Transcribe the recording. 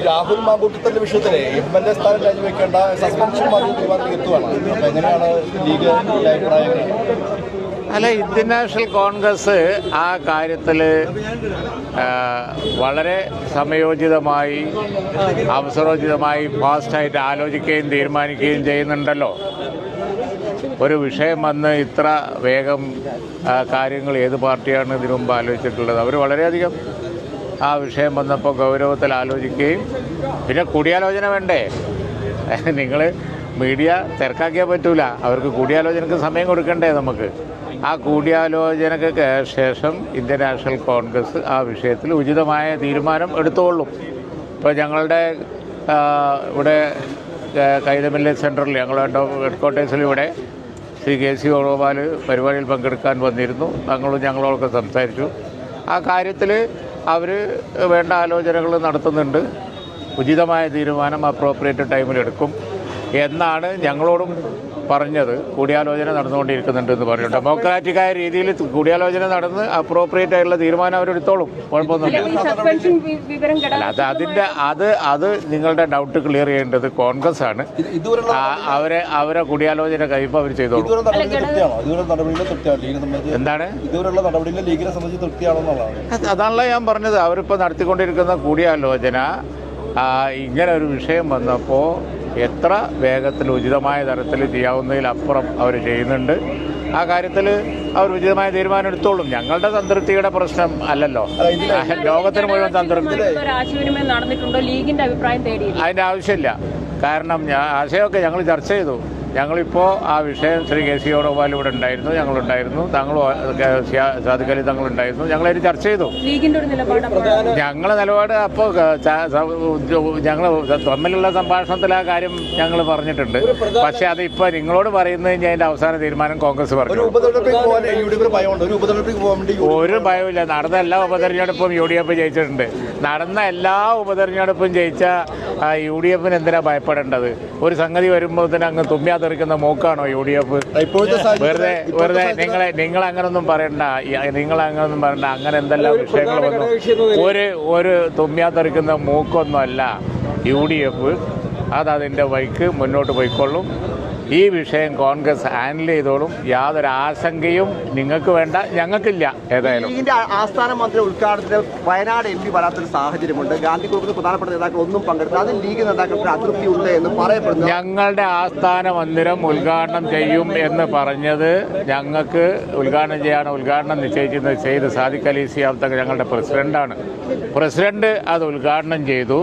ഈ രാഹുൽ മാങ്കൂട്ടത്തിന്റെ വിഷയത്തിൽ M L A സ്ഥാനം രാജിവെക്കേണ്ട സസ്പെൻഷൻ എത്തുവാണ്. അപ്പൊ എങ്ങനെയാണ് ലീഗ് അഭിപ്രായങ്ങൾ? അല്ല ഇന്ത്യൻ നാഷണൽ കോൺഗ്രസ് ആ കാര്യത്തിൽ വളരെ സമയോചിതമായി അവസരോചിതമായി ഫാസ്റ്റായിട്ട് ആലോചിക്കുകയും തീരുമാനിക്കുകയും ചെയ്യുന്നുണ്ടല്ലോ. ഒരു വിഷയം വന്ന് ഇത്ര വേഗം കാര്യങ്ങൾ ഏത് പാർട്ടിയാണ് ഇതിനു മുമ്പ് ആലോചിച്ചിട്ടുള്ളത്? അവർ വളരെയധികം ആ വിഷയം വന്നപ്പോൾ ഗൗരവത്തിൽ ആലോചിക്കുകയും. പിന്നെ കൂടിയാലോചന വേണ്ടേ? നിങ്ങൾ മീഡിയ തിരക്കാക്കിയാൽ പറ്റൂല. അവർക്ക് കൂടിയാലോചനക്ക് സമയം കൊടുക്കണ്ടേ നമുക്ക്? ആ കൂടിയാലോചനക്ക് ശേഷം ഇന്ത്യൻ നാഷണൽ കോൺഗ്രസ് ആ വിഷയത്തിൽ ഉചിതമായ തീരുമാനം എടുത്തുകൊള്ളും ഇപ്പോൾ ഞങ്ങളുടെ ഇവിടെ കൈതമില്ല സെന്ററിൽ ഞങ്ങളുടെ ഹെഡ് ക്വാർട്ടേഴ്സിൽ ഇവിടെ ശ്രീ കെ സി വേണുഗോപാൽ പരിപാടിയിൽ പങ്കെടുക്കാൻ വന്നിരുന്നു. തങ്ങളും ഞങ്ങളോടൊക്കെ സംസാരിച്ചു. ആ കാര്യത്തിൽ അവർ വേണ്ട ആലോചനകൾ നടത്തുന്നുണ്ട്. ഉചിതമായ തീരുമാനം അപ്രോപ്രിയേറ്റ് ടൈമിൽ എടുക്കും. എന്നാണ് ഞങ്ങളോടും പറഞ്ഞത്. കൂടിയാലോചന നടന്നുകൊണ്ടിരിക്കുന്നുണ്ട് എന്ന് പറഞ്ഞു ഡെമോക്രാറ്റിക്കായ രീതിയിൽ കൂടിയാലോചന നടന്ന് അപ്രോപ്രിയേറ്റ് ആയിട്ടുള്ള തീരുമാനം അവരെടുത്തോളും. കുഴപ്പമൊന്നുമില്ല. അല്ല അത് അതിന്റെ അതിന്റെ അത് അത് നിങ്ങളുടെ ഡൗട്ട് ക്ലിയർ ചെയ്യേണ്ടത് കോൺഗ്രസ് ആണ്. അവരെ അവരെ കൂടിയാലോചന കഴിയുമ്പോൾ അവർ ചെയ്തോളും. എന്താണ്? ഇതുവരെയുള്ള നടപടിയിലെ ലീഗിനെ സംബന്ധിച്ച് തൃപ്തിയാണോ എന്നുള്ളതാണ്. അത് അതാണല്ലോ ഞാൻ പറഞ്ഞത്. അവരിപ്പോൾ നടത്തിക്കൊണ്ടിരിക്കുന്ന കൂടിയാലോചന ഇങ്ങനെ ഒരു വിഷയം വന്നപ്പോൾ എത്ര വേഗത്തിൽ ഉചിതമായ തരത്തിൽ ചെയ്യാവുന്നതിലപ്പുറം അവർ ചെയ്യുന്നുണ്ട്. ആ കാര്യത്തിൽ അവർ ഉചിതമായ തീരുമാനം എടുത്തോളും. ഞങ്ങളുടെ സംതൃപ്തിയുടെ പ്രശ്നം അല്ലല്ലോ. ലോകത്തിന് മുഴുവൻ സംതൃപ്തി. അതിന്റെ ആവശ്യമില്ല. കാരണം ആശയമൊക്കെ ഞങ്ങൾ ചർച്ച ചെയ്തു. ഞങ്ങളിപ്പോൾ ആ വിഷയം ശ്രീ കെ സി വേണുഗോപാൽ ഇവിടെ ഉണ്ടായിരുന്നു ഞങ്ങളുണ്ടായിരുന്നു താങ്കളും സാധുക്കലി തങ്ങളുണ്ടായിരുന്നു ഞങ്ങളതിന് ചർച്ച ചെയ്തു. ലീഗിന്റെ ഒരു നിലപാട് അപ്പോഴാണ് ഞങ്ങളെ നിലപാട് അപ്പോൾ ഞങ്ങൾ തമ്മിലുള്ള സംഭാഷണത്തിൽ ആ കാര്യം ഞങ്ങൾ പറഞ്ഞിട്ടുണ്ട്. പക്ഷെ അത് ഇപ്പോൾ നിങ്ങളോട് പറയുന്നത് ഞാൻ അതിന്റെ അവസാന തീരുമാനം കോൺഗ്രസ് ഒരു പറഞ്ഞു ഒരു ഭയമില്ല നടന്ന എല്ലാ ഉപതെരഞ്ഞെടുപ്പും യു ഡി എഫ് ജയിച്ചിട്ടുണ്ട്. നടന്ന എല്ലാ ഉപതെരഞ്ഞെടുപ്പും ജയിച്ച യു ഡി എഫിന് എന്തിനാ ഭയപ്പെടേണ്ടത്? ഒരു സംഗതി വരുമ്പോൾ തന്നെ അങ്ങ് തുമ്പ്യാ മോക്കാണോ യു ഡി എഫ്? വെറുതെ വെറുതെ നിങ്ങളെ നിങ്ങൾ അങ്ങനൊന്നും പറയണ്ട നിങ്ങൾ അങ്ങനൊന്നും പറയണ്ട. അങ്ങനെ എന്തെല്ലാം വിഷയങ്ങൾ വന്നു ഒരു ഒരു തുമ്പ്യാ തെറിക്കുന്ന മൂക്കൊന്നുമല്ല. യു ഡി എഫ് അതതിന്റെ വഴിക്ക് മുന്നോട്ട് പോയിക്കൊള്ളും. ഈ വിഷയം കോൺഗ്രസ് ഹാൻഡിൽ ചെയ്തോളും. യാതൊരു ആശങ്കയും നിങ്ങൾക്ക് വേണ്ട ഞങ്ങൾക്കില്ല ഏതായാലും. ആസ്ഥാന മന്ത്രി ഉദ്ഘാടനത്തിന് വയനാട് എം പി വരാത്തൊരു സാഹചര്യമുണ്ട്. ഗാന്ധി കുടുംബത്തിൽ പ്രധാനപ്പെട്ട നേതാക്കൾ ഒന്നും പങ്കെടുത്തില്ല. അതിൽ ലീഗ് നേതാക്കൾക്ക് അതൃപ്തി ഉണ്ട് എന്ന് പറയപ്പെടുന്നു. ഞങ്ങളുടെ ആസ്ഥാന മന്ദിരം ഉദ്ഘാടനം ചെയ്യും എന്ന് പറഞ്ഞത് ഞങ്ങൾക്ക് ഉദ്ഘാടനം ചെയ്യാൻ ഉദ്ഘാടനം നിശ്ചയിക്കുന്നത് ചെയ്ത് സാദിഖ് അലി സിയാബ്ദ ഞങ്ങളുടെ പ്രസിഡന്റാണ്. പ്രസിഡന്റ് അത് ഉദ്ഘാടനം ചെയ്തു.